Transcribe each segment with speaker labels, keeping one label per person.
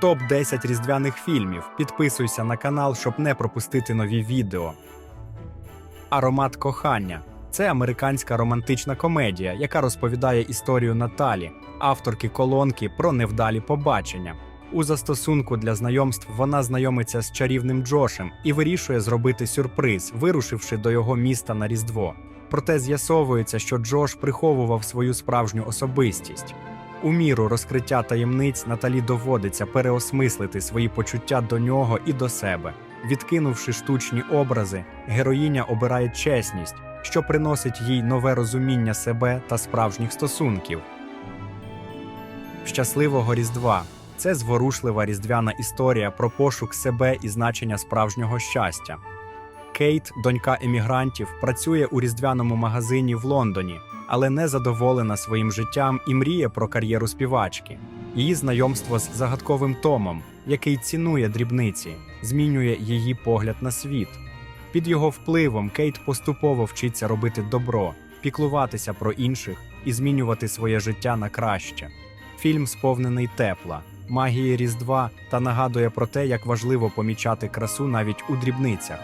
Speaker 1: Топ 10 різдвяних фільмів. Підписуйся на канал, щоб не пропустити нові відео. Аромат кохання це американська романтична комедія, яка розповідає історію Наталі, авторки колонки про невдалі побачення. У застосунку для знайомств вона знайомиться з чарівним Джошем і вирішує зробити сюрприз, вирушивши до його міста на Різдво. Проте з'ясовується, що Джош приховував свою справжню особистість. У міру розкриття таємниць Наталі доводиться переосмислити свої почуття до нього і до себе. Відкинувши штучні образи, героїня обирає чесність, що приносить їй нове розуміння себе та справжніх стосунків. Щасливого Різдва це зворушлива різдвяна історія про пошук себе і значення справжнього щастя. Кейт, донька емігрантів, працює у різдвяному магазині в Лондоні, але не задоволена своїм життям і мріє про кар'єру співачки. Її знайомство з загадковим Томом, який цінує дрібниці, змінює її погляд на світ. Під його впливом Кейт поступово вчиться робити добро, піклуватися про інших і змінювати своє життя на краще. Фільм сповнений тепла, магії Різдва та нагадує про те, як важливо помічати красу навіть у дрібницях.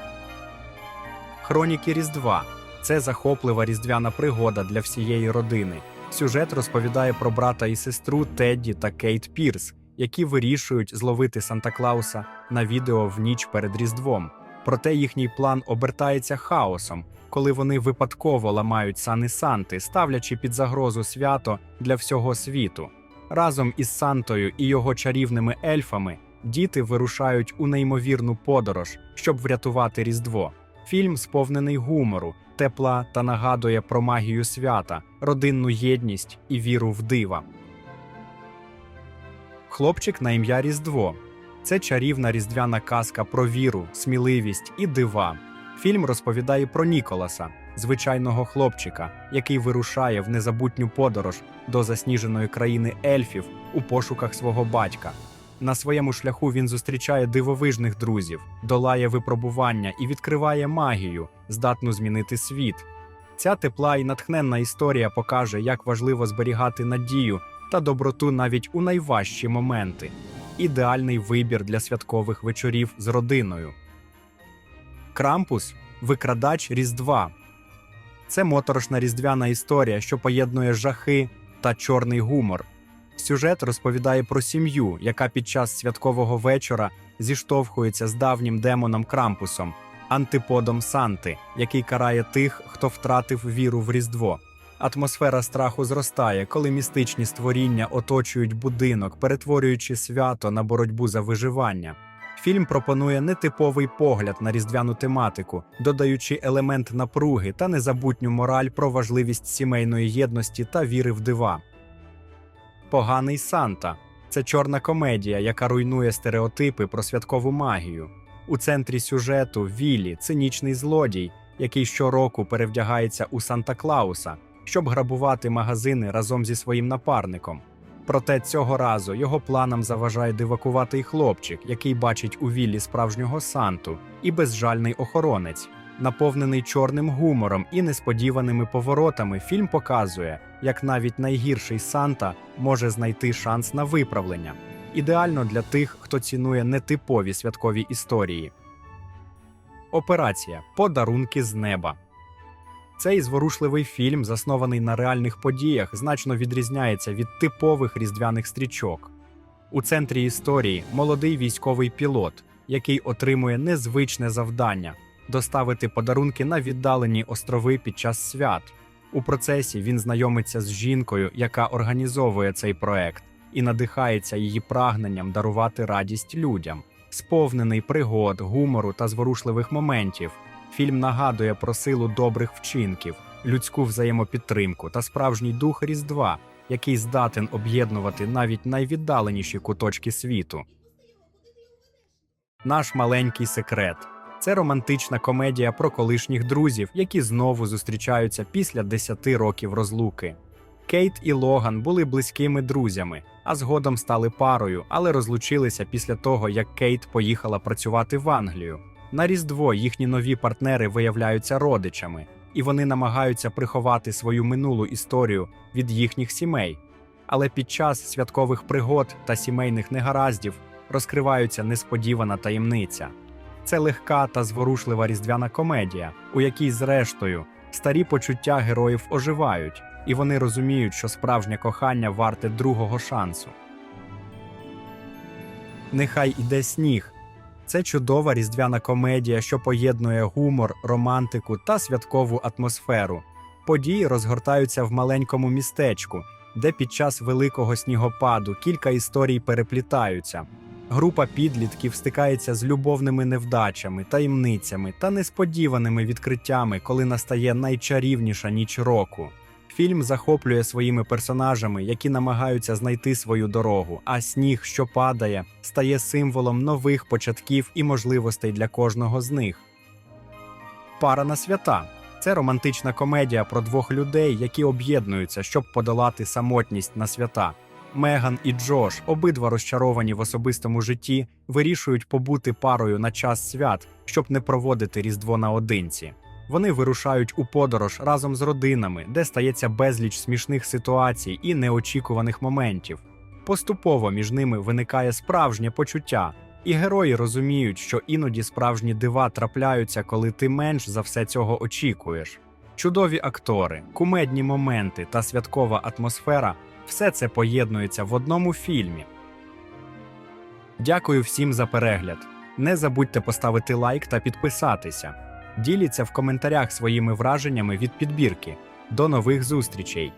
Speaker 1: Хроніки Різдва це захоплива різдвяна пригода для всієї родини. Сюжет розповідає про брата і сестру Тедді та Кейт Пірс, які вирішують зловити Санта Клауса на відео в ніч перед Різдвом. Проте їхній план обертається хаосом, коли вони випадково ламають сани Санти, ставлячи під загрозу свято для всього світу. Разом із Сантою і його чарівними ельфами діти вирушають у неймовірну подорож, щоб врятувати Різдво. Фільм сповнений гумору, тепла та нагадує про магію свята, родинну єдність і віру в дива. Хлопчик на ім'я Різдво. Це чарівна різдвяна казка про віру, сміливість і дива. Фільм розповідає про Ніколаса, звичайного хлопчика, який вирушає в незабутню подорож до засніженої країни ельфів у пошуках свого батька. На своєму шляху він зустрічає дивовижних друзів, долає випробування і відкриває магію, здатну змінити світ. Ця тепла і натхненна історія покаже, як важливо зберігати надію та доброту навіть у найважчі моменти. Ідеальний вибір для святкових вечорів з родиною. Крампус викрадач Різдва. Це моторошна різдвяна історія, що поєднує жахи та чорний гумор. Сюжет розповідає про сім'ю, яка під час святкового вечора зіштовхується з давнім демоном Крампусом, антиподом Санти, який карає тих, хто втратив віру в Різдво. Атмосфера страху зростає, коли містичні створіння оточують будинок, перетворюючи свято на боротьбу за виживання. Фільм пропонує нетиповий погляд на різдвяну тематику, додаючи елемент напруги та незабутню мораль про важливість сімейної єдності та віри в дива. Поганий Санта це чорна комедія, яка руйнує стереотипи про святкову магію. У центрі сюжету Віллі цинічний злодій, який щороку перевдягається у Санта Клауса, щоб грабувати магазини разом зі своїм напарником. Проте цього разу його планам заважає дивакуватий хлопчик, який бачить у Віллі справжнього Санту, і безжальний охоронець. Наповнений чорним гумором і несподіваними поворотами, фільм показує, як навіть найгірший Санта може знайти шанс на виправлення. Ідеально для тих, хто цінує нетипові святкові історії. Операція Подарунки з неба. Цей зворушливий фільм, заснований на реальних подіях, значно відрізняється від типових різдвяних стрічок. У центрі історії молодий військовий пілот, який отримує незвичне завдання доставити подарунки на віддалені острови під час свят. У процесі він знайомиться з жінкою, яка організовує цей проект, і надихається її прагненням дарувати радість людям. Сповнений пригод, гумору та зворушливих моментів. Фільм нагадує про силу добрих вчинків, людську взаємопідтримку та справжній дух Різдва, який здатен об'єднувати навіть найвіддаленіші куточки світу. Наш маленький секрет це романтична комедія про колишніх друзів, які знову зустрічаються після 10 років розлуки. Кейт і Логан були близькими друзями, а згодом стали парою, але розлучилися після того, як Кейт поїхала працювати в Англію. На Різдво їхні нові партнери виявляються родичами, і вони намагаються приховати свою минулу історію від їхніх сімей. Але під час святкових пригод та сімейних негараздів розкриваються несподівана таємниця. Це легка та зворушлива різдвяна комедія, у якій, зрештою, старі почуття героїв оживають, і вони розуміють, що справжнє кохання варте другого шансу. Нехай іде сніг. Це чудова різдвяна комедія, що поєднує гумор, романтику та святкову атмосферу. Події розгортаються в маленькому містечку, де під час великого снігопаду кілька історій переплітаються. Група підлітків стикається з любовними невдачами, таємницями та несподіваними відкриттями, коли настає найчарівніша ніч року. Фільм захоплює своїми персонажами, які намагаються знайти свою дорогу, а сніг, що падає, стає символом нових початків і можливостей для кожного з них. Пара на свята це романтична комедія про двох людей, які об'єднуються, щоб подолати самотність на свята. Меган і Джош, обидва розчаровані в особистому житті, вирішують побути парою на час свят, щоб не проводити Різдво наодинці. Вони вирушають у подорож разом з родинами, де стається безліч смішних ситуацій і неочікуваних моментів. Поступово між ними виникає справжнє почуття, і герої розуміють, що іноді справжні дива трапляються, коли ти менш за все цього очікуєш. Чудові актори, кумедні моменти та святкова атмосфера все це поєднується в одному фільмі. Дякую всім за перегляд. Не забудьте поставити лайк та підписатися. Діліться в коментарях своїми враженнями від підбірки. До нових зустрічей!